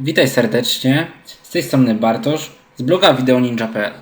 Witaj serdecznie, z tej strony Bartosz z bloga wideoninja.pl.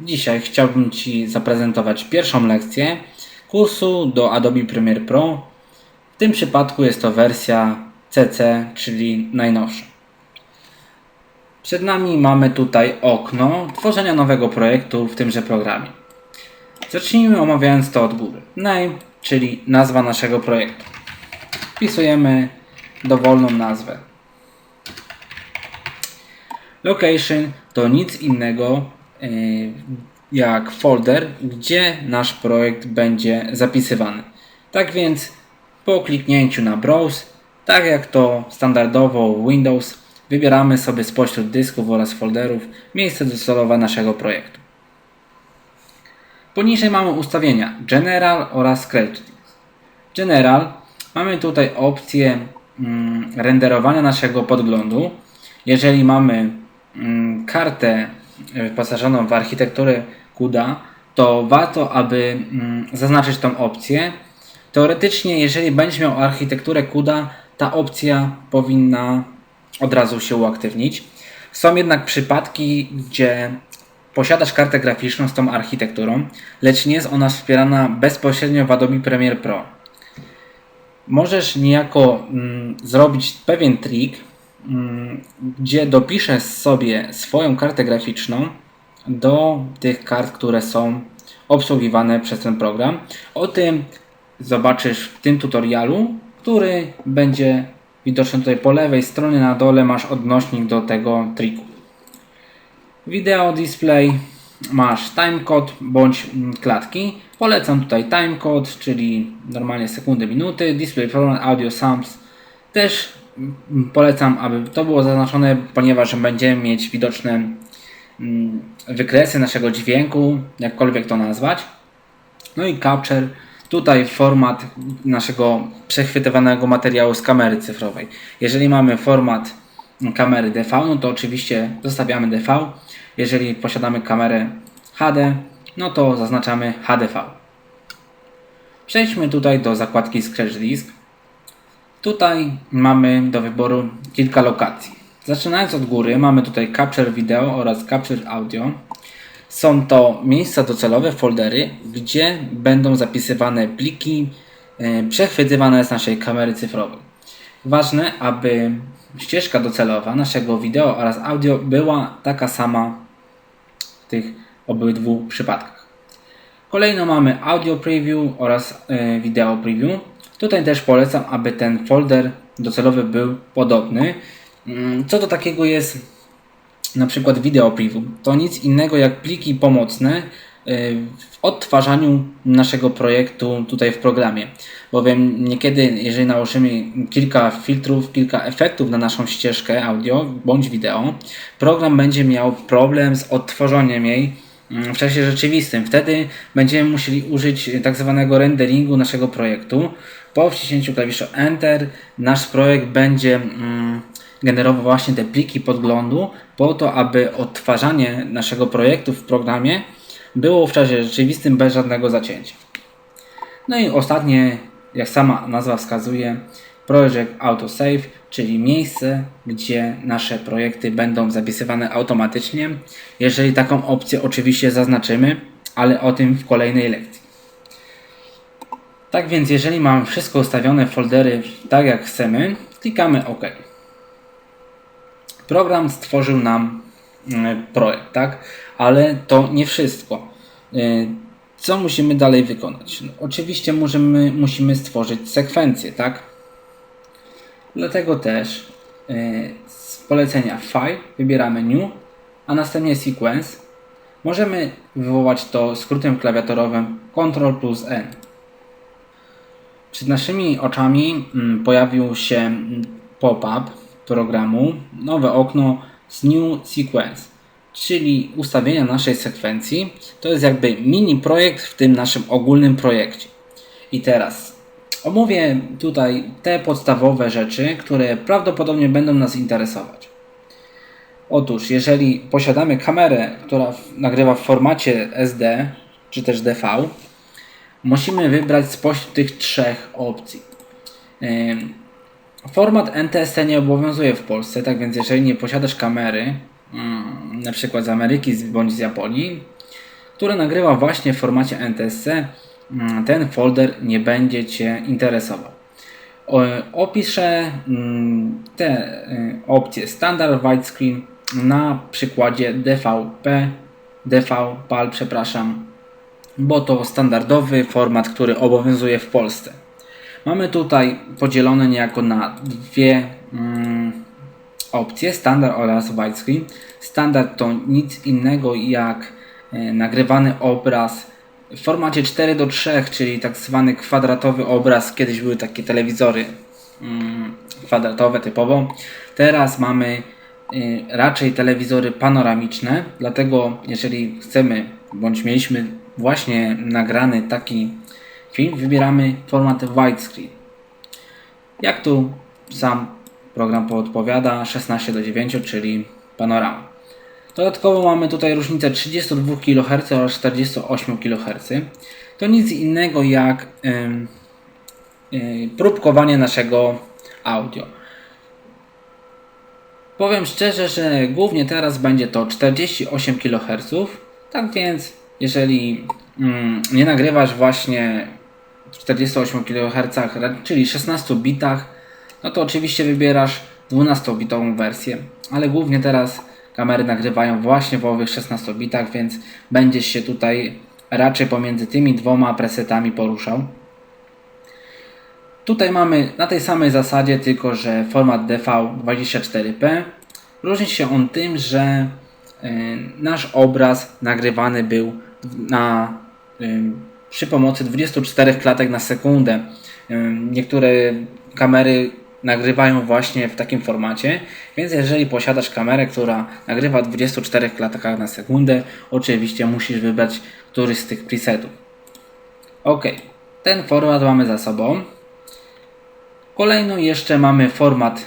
Dzisiaj chciałbym Ci zaprezentować pierwszą lekcję kursu do Adobe Premiere Pro. W tym przypadku jest to wersja CC, czyli najnowsza. Przed nami mamy tutaj okno tworzenia nowego projektu w tymże programie. Zacznijmy omawiając to od góry. Name, czyli nazwa naszego projektu. Wpisujemy dowolną nazwę. Location to nic innego yy, jak folder, gdzie nasz projekt będzie zapisywany. Tak więc po kliknięciu na Browse, tak jak to standardowo Windows, wybieramy sobie spośród dysków oraz folderów miejsce docelowe naszego projektu. Poniżej mamy ustawienia General oraz Creative. General mamy tutaj opcję mm, renderowania naszego podglądu. Jeżeli mamy kartę wyposażoną w architekturę CUDA, to warto, aby mm, zaznaczyć tą opcję. Teoretycznie, jeżeli będziesz miał architekturę CUDA, ta opcja powinna od razu się uaktywnić. Są jednak przypadki, gdzie posiadasz kartę graficzną z tą architekturą, lecz nie jest ona wspierana bezpośrednio w Adobe Premiere Pro. Możesz niejako mm, zrobić pewien trik, mm, gdzie dopiszesz sobie swoją kartę graficzną do tych kart, które są obsługiwane przez ten program. O tym zobaczysz w tym tutorialu, który będzie widoczny tutaj po lewej stronie na dole masz odnośnik do tego triku. Video display masz timecode bądź mm, klatki. Polecam tutaj timecode, czyli normalnie sekundy, minuty. Display program, audio sounds też mm, polecam, aby to było zaznaczone, ponieważ będziemy mieć widoczne wykresy naszego dźwięku, jakkolwiek to nazwać. No i capture, tutaj format naszego przechwytywanego materiału z kamery cyfrowej. Jeżeli mamy format kamery DV, no to oczywiście zostawiamy DV. Jeżeli posiadamy kamerę HD, no to zaznaczamy HDV. Przejdźmy tutaj do zakładki Scratch Disk. Tutaj mamy do wyboru kilka lokacji. Zaczynając od góry, mamy tutaj Capture Video oraz Capture Audio. Są to miejsca docelowe, foldery, gdzie będą zapisywane pliki e, przechwytywane z naszej kamery cyfrowej. Ważne, aby ścieżka docelowa naszego wideo oraz audio była taka sama w tych obydwu przypadkach. Kolejno mamy audio preview oraz y, wideo preview. Tutaj też polecam, aby ten folder docelowy był podobny. Mm, co do takiego jest na przykład video preview? To nic innego jak pliki pomocne w odtwarzaniu naszego projektu tutaj w programie. Bowiem niekiedy, jeżeli nałożymy kilka filtrów, kilka efektów na naszą ścieżkę audio bądź wideo, program będzie miał problem z odtworzeniem jej w czasie rzeczywistym. Wtedy będziemy musieli użyć tak zwanego renderingu naszego projektu. Po wciśnięciu klawisza Enter nasz projekt będzie mm, generował właśnie te pliki podglądu po to, aby odtwarzanie naszego projektu w programie było w czasie rzeczywistym bez żadnego zacięcia. No i ostatnie, jak sama nazwa wskazuje, Project Autosave, czyli miejsce, gdzie nasze projekty będą zapisywane automatycznie, jeżeli taką opcję oczywiście zaznaczymy, ale o tym w kolejnej lekcji. Tak więc jeżeli mamy wszystko ustawione w foldery tak jak chcemy, klikamy OK. Program stworzył nam mm, projekt, tak? Ale to nie wszystko. Y, co musimy dalej wykonać? No, oczywiście możemy, musimy stworzyć sekwencję, tak? Dlatego też y, z polecenia File wybieramy New, a następnie Sequence. Możemy wywołać to skrótem klawiaturowym Ctrl plus N. Przed naszymi oczami mm, pojawił się pop-up programu, nowe okno z New Sequence, czyli ustawienia naszej sekwencji. To jest jakby mini projekt w tym naszym ogólnym projekcie. I teraz omówię tutaj te podstawowe rzeczy, które prawdopodobnie będą nas interesować. Otóż, jeżeli posiadamy kamerę, która nagrywa w formacie SD czy też DV, musimy wybrać spośród tych trzech opcji. Format NTSC nie obowiązuje w Polsce, tak więc jeżeli nie posiadasz kamery, na przykład z Ameryki bądź z Japonii, która nagrywa właśnie w formacie NTSC, ten folder nie będzie Cię interesował. Opiszę mm, te y, opcje standard widescreen na przykładzie DVP, DV PAL, przepraszam, bo to standardowy format, który obowiązuje w Polsce. Mamy tutaj podzielone niejako na dwie mm, opcje, standard oraz widescreen. Standard to nic innego jak e, nagrywany obraz w formacie 4 do 3, czyli tak zwany kwadratowy obraz. Kiedyś były takie telewizory mm, kwadratowe typowo. Teraz mamy y, raczej telewizory panoramiczne, dlatego jeżeli chcemy bądź mieliśmy właśnie nagrany taki film, wybieramy format widescreen. Jak tu sam program podpowiada 16 do 9, czyli panorama. Dodatkowo mamy tutaj różnicę 32 kHz oraz 48 kHz. To nic innego jak ym, y, próbkowanie naszego audio. Powiem szczerze, że głównie teraz będzie to 48 kHz. Tak więc, jeżeli mm, nie nagrywasz właśnie w 48 kHz, czyli 16 bitach, no to oczywiście wybierasz 12-bitową wersję, ale głównie teraz kamery nagrywają właśnie w owych 16 bitach, więc będziesz się tutaj raczej pomiędzy tymi dwoma presetami poruszał. Tutaj mamy na tej samej zasadzie, tylko że format DV24p. Różni się on tym, że y, nasz obraz nagrywany był na, y, przy pomocy 24 klatek na sekundę. Y, niektóre kamery nagrywają właśnie w takim formacie, więc jeżeli posiadasz kamerę, która nagrywa 24 klatkach na sekundę, oczywiście musisz wybrać któryś z tych presetów. Ok, ten format mamy za sobą. Kolejno jeszcze mamy format,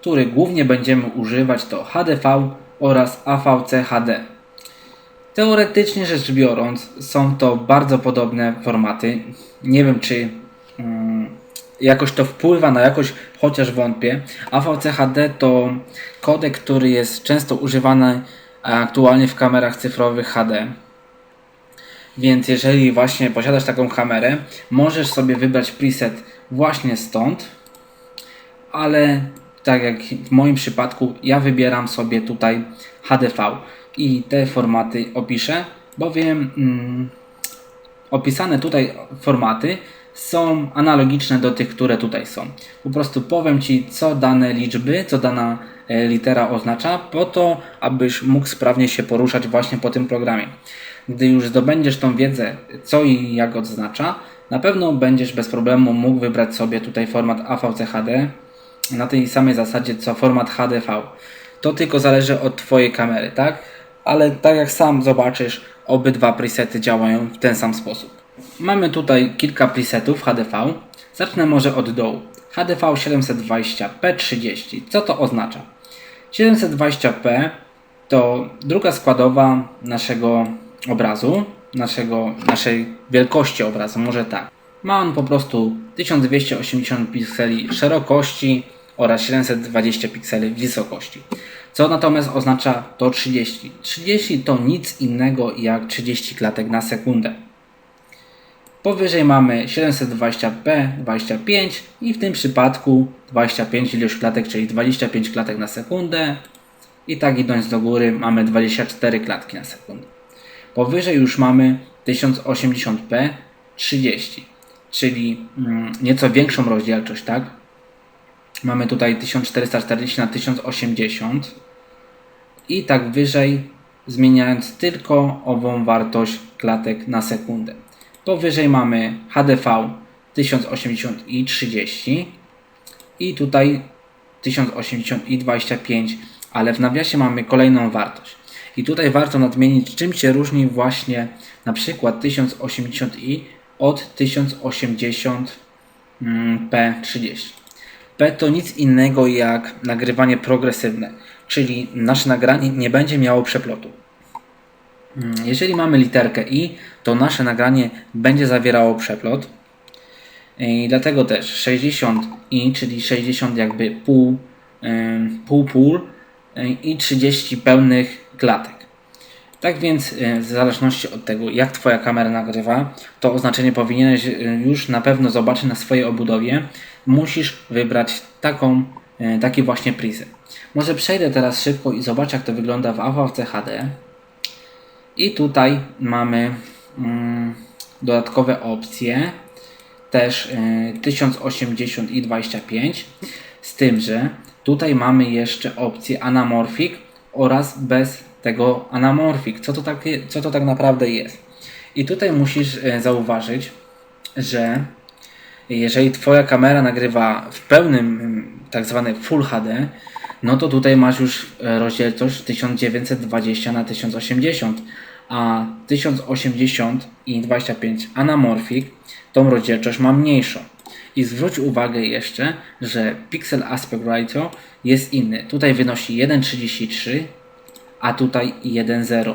który głównie będziemy używać to HDV oraz AVC HD. Teoretycznie rzecz biorąc, są to bardzo podobne formaty. Nie wiem, czy mm, jakoś to wpływa na jakość, chociaż wątpię. AVC HD to kodek, który jest często używany aktualnie w kamerach cyfrowych HD. Więc jeżeli właśnie posiadasz taką kamerę, możesz sobie wybrać preset właśnie stąd, ale tak jak w moim przypadku, ja wybieram sobie tutaj HDV i te formaty opiszę, bowiem mm, opisane tutaj formaty są analogiczne do tych, które tutaj są. Po prostu powiem Ci, co dane liczby, co dana e, litera oznacza, po to, abyś mógł sprawnie się poruszać właśnie po tym programie. Gdy już zdobędziesz tą wiedzę, co i jak oznacza, na pewno będziesz bez problemu mógł wybrać sobie tutaj format AVC HD na tej samej zasadzie co format HDV. To tylko zależy od Twojej kamery, tak? Ale tak jak sam zobaczysz, obydwa presety działają w ten sam sposób. Mamy tutaj kilka presetów HDV. Zacznę może od dołu. HDV 720p30. Co to oznacza? 720p to druga składowa naszego obrazu, naszego, naszej wielkości obrazu, może tak. Ma on po prostu 1280 pikseli szerokości oraz 720 pikseli wysokości. Co natomiast oznacza to 30? 30 to nic innego jak 30 klatek na sekundę. Powyżej mamy 720p 25 i w tym przypadku 25 ilość klatek, czyli 25 klatek na sekundę. I tak idąc do góry mamy 24 klatki na sekundę. Powyżej już mamy 1080p 30, czyli mm, nieco większą rozdzielczość, tak? Mamy tutaj 1440 na 1080 i tak wyżej zmieniając tylko ową wartość klatek na sekundę. Powyżej mamy HDV 1080 i 30 i tutaj 1080 i 25, ale w nawiasie mamy kolejną wartość. I tutaj warto nadmienić, czym się różni właśnie na przykład 1080i od 1080p30. P to nic innego jak nagrywanie progresywne, czyli nasze nagranie nie będzie miało przeplotu. Mm, Jeżeli mamy literkę i, to nasze nagranie będzie zawierało przeplot. I dlatego też 60 i, czyli 60 jakby pół, pół pól y, i 30 pełnych klatek. Tak więc y, w zależności od tego jak Twoja kamera nagrywa, to oznaczenie powinieneś y, już na pewno zobaczyć na swojej obudowie. Musisz wybrać taką, taki właśnie preset. Może przejdę teraz szybko i zobaczę jak to wygląda w AVC HD. I tutaj mamy mm, dodatkowe opcje, też y, 1080 i 25, z tym, że tutaj mamy jeszcze opcję anamorphic oraz bez tego anamorphic. Co to, takie, co to tak naprawdę jest? I tutaj musisz y, zauważyć, że jeżeli Twoja kamera nagrywa w pełnym mm, tak zwany Full HD, no to tutaj masz już e, rozdzielczość 1920 na 1080, a 1080 i 25 anamorphic tą rozdzielczość ma mniejszą. I zwróć uwagę jeszcze, że pixel aspect ratio jest inny. Tutaj wynosi 1,33, a tutaj 1,0.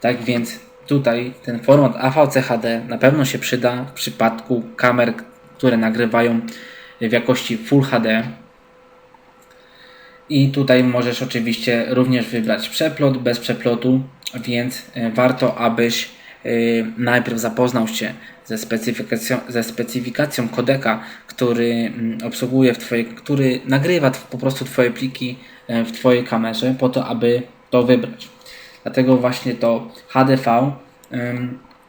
Tak więc tutaj ten format AVC HD na pewno się przyda w przypadku kamer, które nagrywają w jakości Full HD. I tutaj możesz oczywiście również wybrać przeplot bez przeplotu, więc e, warto, abyś e, najpierw zapoznał się ze specyfikacją, ze specyfikacją kodeka, który mm, obsługuje w który nagrywa po prostu Twoje pliki e, w Twojej kamerze, po to, aby to wybrać. Dlatego właśnie to HDV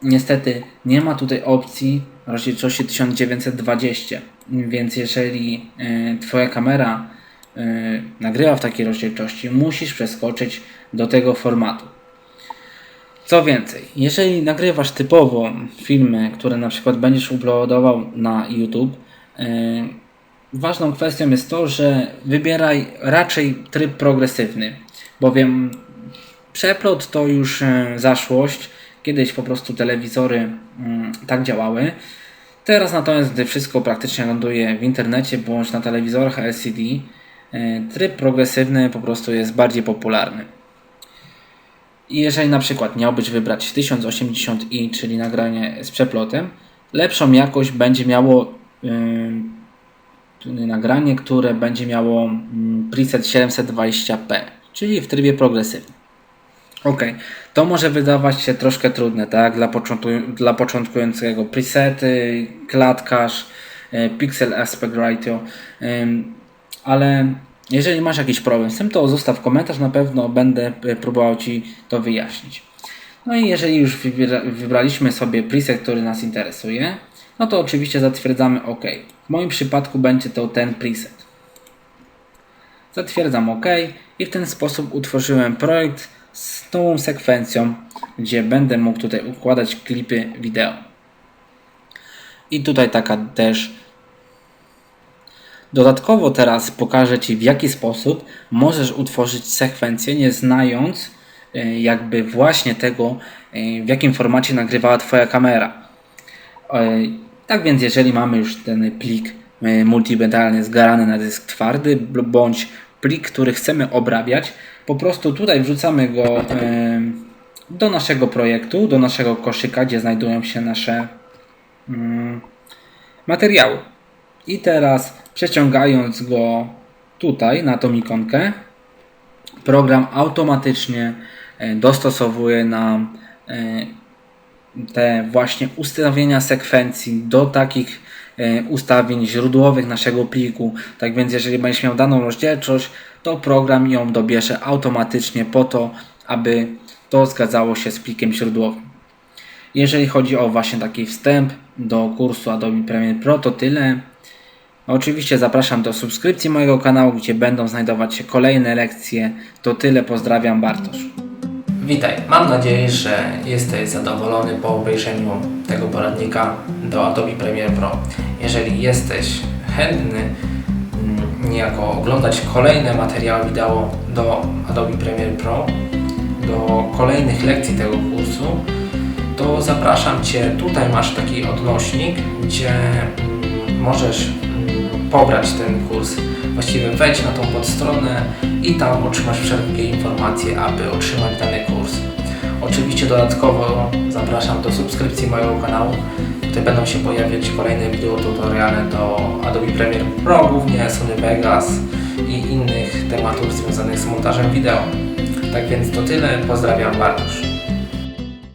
niestety nie ma tutaj opcji rozdzielczości 1920, więc jeżeli Twoja kamera nagrywa w takiej rozdzielczości, musisz przeskoczyć do tego formatu. Co więcej, jeżeli nagrywasz typowo filmy, które na przykład będziesz uploadował na YouTube, yy, ważną kwestią jest to, że wybieraj raczej tryb progresywny, bowiem przeplot to już yy, zaszłość. Kiedyś po prostu telewizory yy, tak działały. Teraz natomiast, gdy wszystko praktycznie ląduje w internecie bądź na telewizorach LCD, tryb progresywny po prostu jest bardziej popularny. Jeżeli na przykład miałbyś wybrać 1080i, czyli nagranie z przeplotem, lepszą jakość będzie miało yy, nagranie, które będzie miało preset 720p, czyli w trybie progresywnym. Ok, to może wydawać się troszkę trudne, tak? Dla, początku, dla początkującego presety, klatkarz, yy, pixel aspect ratio, yy, ale jeżeli masz jakiś problem z tym, to zostaw komentarz, na pewno będę e, próbował Ci to wyjaśnić. No i jeżeli już wybra wybraliśmy sobie preset, który nas interesuje, no to oczywiście zatwierdzamy OK. W moim przypadku będzie to ten preset. Zatwierdzam OK i w ten sposób utworzyłem projekt z nową sekwencją, gdzie będę mógł tutaj układać klipy wideo. I tutaj taka też Dodatkowo teraz pokażę Ci w jaki sposób możesz utworzyć sekwencję nie znając e, jakby właśnie tego e, w jakim formacie nagrywała Twoja kamera. E, tak więc jeżeli mamy już ten plik multimedialny zgarany na dysk twardy bądź plik, który chcemy obrabiać, po prostu tutaj wrzucamy go do naszego projektu, do naszego koszyka, gdzie znajdują się nasze mm, materiały. I teraz przeciągając go tutaj na tą ikonkę, program automatycznie e, dostosowuje nam e, te właśnie ustawienia sekwencji do takich e, ustawień źródłowych naszego pliku. Tak więc jeżeli będziesz miał daną rozdzielczość, to program ją dobierze automatycznie po to, aby to zgadzało się z plikiem źródłowym. Jeżeli chodzi o właśnie taki wstęp do kursu Adobe Premiere Pro, to tyle. Oczywiście zapraszam do subskrypcji mojego kanału, gdzie będą znajdować się kolejne lekcje. To tyle, pozdrawiam Bartosz. Witaj, mam nadzieję, że jesteś zadowolony po obejrzeniu tego poradnika do Adobe Premiere Pro. Jeżeli jesteś chętny mm, niejako oglądać kolejne materiały wideo do Adobe Premiere Pro, do kolejnych lekcji tego kursu, to zapraszam Cię, tutaj masz taki odnośnik, gdzie mm, możesz pobrać ten kurs. Właściwie wejdź na tą podstronę i tam otrzymasz wszelkie informacje, aby otrzymać dany kurs. Oczywiście dodatkowo zapraszam do subskrypcji mojego kanału, Tutaj będą się pojawiać kolejne wideo tutoriale do Adobe Premiere Pro, głównie Sony Vegas i innych tematów związanych z montażem wideo. Tak więc to tyle, pozdrawiam Bartosz.